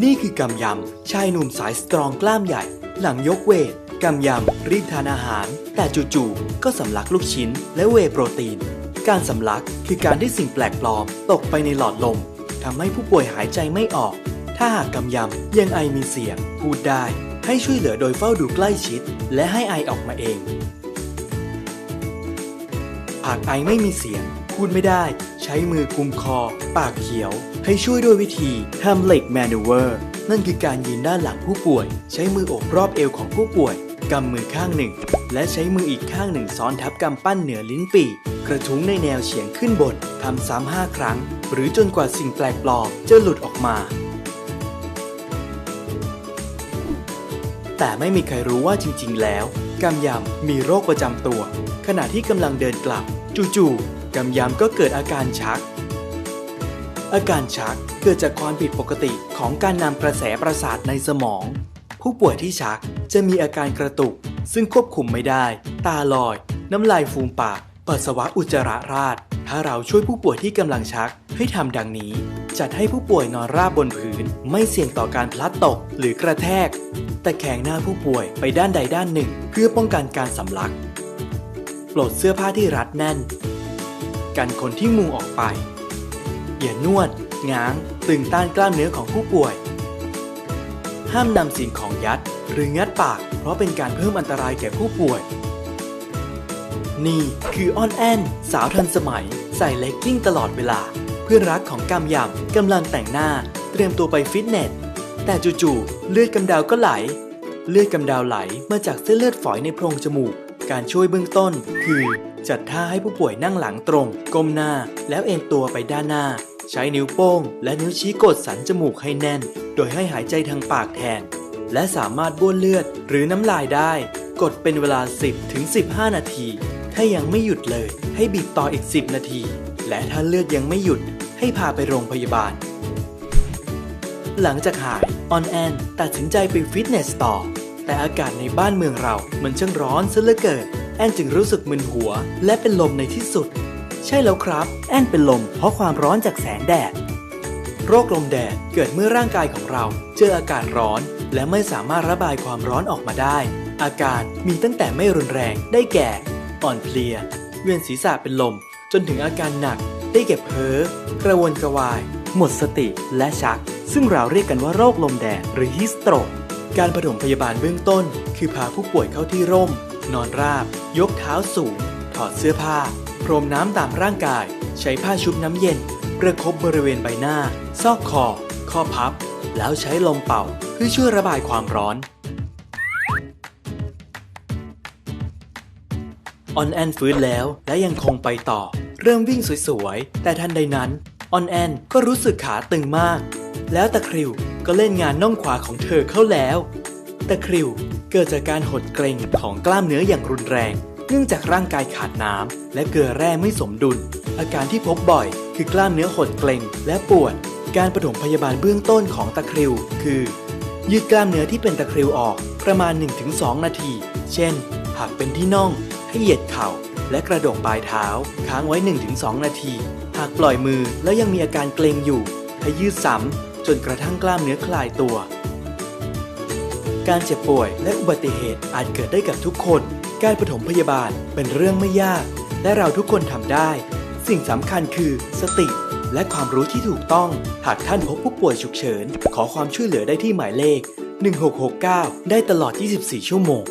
นี่คือกำยำ ชายหนุ่มสายสตรองกล้ามใหญ่ หลังยกเวทกำยำ รีบทานอาหาร แต่จู่ๆก็สำลักลูกชิ้น และเวโปรตีน การสำลักคือการที่สิ่งแปลกปลอม ตกไปในหลอดลมทำให้ผู้ป่วยหายใจไม่ออก ถ้าหากกำยำยังไอมีเสียง พูดได้ ให้ช่วยเหลือโดยเฝ้าดูใกล้ชิด และให้ไอออกมาเองหากไอไม่มีเสียง พูดไม่ได้ ช้มือกุมคอ ปากเขียว ให้ช่วยด้วยวิธีทำเหล็กแมนูเวอร์นั่นคือการยืนด้านหลังผู้ป่วย ใช้มือโอบรอบเอวของผู้ป่วยกำมือข้างหนึ่ง และใช้มืออีกข้างหนึ่งซ้อนทับกำปั้นเหนือลิ้นปี่กระทุ้งในแนวเฉียงขึ้นบนทำซ้ำห้าครั้ง หรือจนกว่าสิ่งแปลกปลอมจะหลุดออกมา แต่ไม่มีใครรู้ว่าจริง ๆ แล้วกำยำมีโรคประจำตัว ขณะที่กำลังเดินกลับ จู่ๆ กำยำก็เกิดอาการชัก อาการชักเกิดจากความผิดปกติของการนำกระแสประสาทในสมอง ผู้ป่วยที่ชักจะมีอาการกระตุก ซึ่งควบคุมไม่ได้ ตาลอย น้ำลายฟูมปาก ปัสสาวะอุจจาระราด ถ้าเราช่วยผู้ป่วยที่กำลังชักให้ทำดังนี้ จัดให้ผู้ป่วยนอนราบบนพื้น ไม่เสี่ยงต่อการพลัดตกหรือกระแทก แต่แขงหน้าผู้ป่วยไปด้านใดด้านหนึ่ง เพื่อป้องกันการสำลัก ปลดเสื้อผ้าที่รัดแน่น กันคนที่มุงออกไปอย่านวด ง้าง ตึงต้านกล้ามเนื้อของผู้ป่วย ห้ามนำสิ่งของยัดหรืองัดปาก เพราะเป็นการเพิ่มอันตรายแก่ผู้ป่วย นี่คืออ้อนแอนสาวทันสมัย ใส่เลกกิ้งตลอดเวลา เพื่อนรักของกำยำกำลังแต่งหน้า เตรียมตัวไปฟิตเนส แต่จู่ๆเลือดกำเดาก็ไหล เลือดกำเดาไหลมาจากเส้นเลือดฝอยในโพรงจมูก การช่วยเบื้องต้น คือ จัดท่าให้ผู้ป่วยนั่งหลังตรง ก้มหน้า แล้วเอ็นตัวไปด้านหน้า ใช้นิ้วโป้ง และนิ้วชี้กดสันจมูกให้แน่น โดยให้หายใจทางปากแทน และสามารถบ้วนเลือดหรือน้ำลายได้ กดเป็นเวลา 10ถึง15 นาที ถ้ายังไม่หยุดเลย ให้บีบต่ออีก 10 นาที และถ้าเลือดยังไม่หยุด ให้พาไปโรงพยาบาล หลังจากหายออนแอนตัดสินใจไปฟิตเนสต่อ แต่อากาศในบ้านเมืองเรา มันช่างร้อนซะเหลือเกินแอนจึงรู้สึกมึนหัว และเป็นลมในที่สุด ใช่แล้วครับ แอนเป็นลมเพราะความร้อนจากแสงแดด โรคลมแดดเกิดเมื่อร่างกายของเรา เจออากาศร้อน และไม่สามารถระบายความร้อนออกมาได้ อาการมีตั้งแต่ไม่รุนแรงได้แก่ อ่อนเพลีย เวียนศีรษะเป็นลม จนถึงอาการหนัก ได้แก่เพ้อกระวนกระวาย หมดสติและชัก ซึ่งเราเรียกกันว่าโรคลมแดดหรือฮิสโตรก การปฐมพยาบาลเบื้องต้น คือพาผู้ป่วยเข้าที่ร่ม นอนราบ ยกเท้าสูง ถอดเสื้อผ้า พรมน้ำตามร่างกาย ใช้ผ้าชุบน้ำเย็น ประคบบริเวณใบหน้า ซอกคอ ข้อพับ แล้วใช้ลมเป่า เพื่อช่วยระบายความร้อนออนแอนฟื้นแล้วและยังคงไปต่อ เริ่มวิ่งสวยๆ แต่ทันใดนั้นออนแอนก็รู้สึกขาตึงมาก แล้วตะคริว ก็เล่นงานน่องขวาของเธอเข้าแล้วตะคริวเกิดจากการหดเกร็งของกล้ามเนื้ออย่างรุนแรง เนื่องจากร่างกายขาดน้ำและเกลือแร่ไม่สมดุล อาการที่พบบ่อย คือกล้ามเนื้อหดเกร็งและปวด การปฐมพยาบาลเบื้องต้นของตะคริว คือ ยืดกล้ามเนื้อที่เป็นตะคริวออกประมาณ 1-2 นาที เช่น หากเป็นที่น่องให้เหยียดเข่าและกระดกปลายเท้า ค้างไว้ 1-2 นาที หากปล่อยมือแล้วยังมีอาการเกร็งอยู่ ให้ยืดซ้ำ จนกระทั่งกล้ามเนื้อคลายตัว การเจ็บป่วยและอุบัติเหตุอาจเกิดได้กับทุกคน การปฐมพยาบาลเป็นเรื่องไม่ยาก และเราทุกคนทำได้ สิ่งสำคัญคือ สติ และความรู้ที่ถูกต้อง หากท่านพบผู้ป่วยฉุกเฉิน ขอความช่วยเหลือได้ที่หมายเลข 1669 ได้ตลอด 24 ชั่วโมง